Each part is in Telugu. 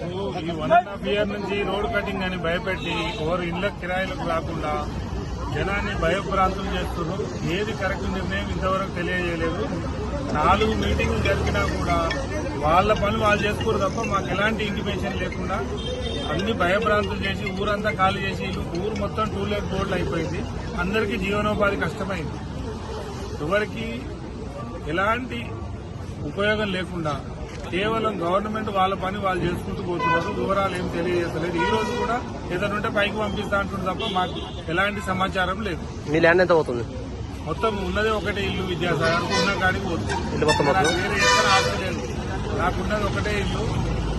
మాకు ఈ వన్ అండ్ హాఫ్ ఇయర్ నుంచి రోడ్ కటింగ్ అని భయపెట్టి ఎవరు ఇళ్ళ కిరాయిలకు రాకుండా జనాన్ని భయభ్రాంతం చేస్తున్నారు. ఏది కరెక్ట్ నిర్ణయం ఇంతవరకు తెలియజేయలేదు. నాలుగు మీటింగ్లు జరిగినా కూడా వాళ్ళ పని వాళ్ళు చేసుకోరు తప్ప మాకు ఎలాంటి ఇంటిమేషన్ లేకుండా అన్ని భయభ్రాంతులు చేసి ఊరంతా ఖాళీ చేసి ఊరు మొత్తం టూ లేట్ బోర్డులు అయిపోయింది. అందరికీ జీవనోపాధి కష్టమైంది. ఎవరికి ఎలాంటి ఉపయోగం లేకుండా కేవలం గవర్నమెంట్ వాళ్ళ పని వాళ్ళు చేసుకుంటూ పోతున్నారు. వివరాలు ఏం తెలియజేస్తలేదు ఈ రోజు కూడా ఏదైనా ఉంటే పైకి పంపిస్తా అంటుంది తప్ప మాకు ఎలాంటి సమాచారం లేదు. మీ ల్యాండ్ ఎంత అవుతుంది మొత్తం ఉన్నదే ఒకటే ఇల్లు విద్యాసాగర్. ఉన్న కాడికి పోతుంది. ఇల్లు మొత్తం నాకు మొత్తం? వేరే ఎక్కడ ఆస్తి లేదు. నాకున్నది ఒకటే ఇల్లు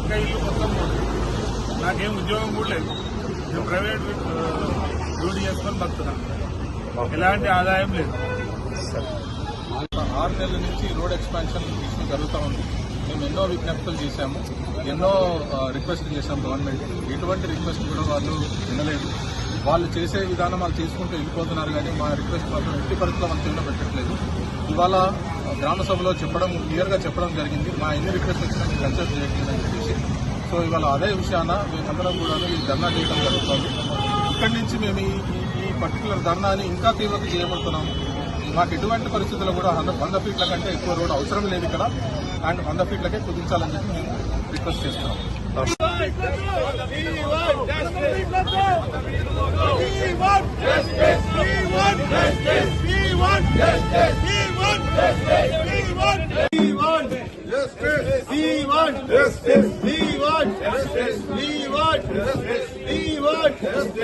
ఒక ఇల్లు మొత్తం పోతుంది. నాకేం ఉద్యోగం కూడా లేదు. నేను ప్రైవేట్ డ్యూటీ చేసుకొని బతుకున్నాను ఎలాంటి ఆదాయం లేదు. ఆరు నెలల నుంచి రోడ్ ఎక్స్పాన్షన్ ఇష్యూ జరుగుతూ ఉంది. మేము ఎన్నో విజ్ఞప్తులు చేశాము ఎన్నో రిక్వెస్ట్ చేశాం గవర్నమెంట్ ఎటువంటి రిక్వెస్ట్ కూడా వాళ్ళు వినలేదు. వాళ్ళు చేసే విధానం వాళ్ళు చేసుకుంటూ వెళ్ళిపోతున్నారు కానీ మా రిక్వెస్ట్ మాత్రం ఎట్టి పరిస్థితుల్లో మనం చెవిలో పెట్టట్లేదు. ఇవాళ గ్రామ సభలో చెప్పడం క్లియర్గా చెప్పడం జరిగింది. మా ఎన్ని రిక్వెస్ట్ వచ్చినా మీకు కన్సిడర్ చేయట్లేదు అని చెప్పేసి. సో ఇవాళ అదే విషయాన మేమందరం కూడా ఈ ధర్నా చేయడం జరుగుతుంది. ఇక్కడి నుంచి మేము ఈ ఈ- ఈ పర్టికులర్ ధర్నాని ఇంకా తీవ్రత చేయబడుతున్నాము మాకు ఎటువంటి పరిస్థితుల్లో కూడా వంద వంద ఫీట్ల కంటే ఎక్కువ రోడ్డు అవసరం లేదు ఇక్కడ అండ్ వంద ఫీట్లకే కుదించాలని చెప్పి మేము రిక్వెస్ట్ చేస్తున్నాం We want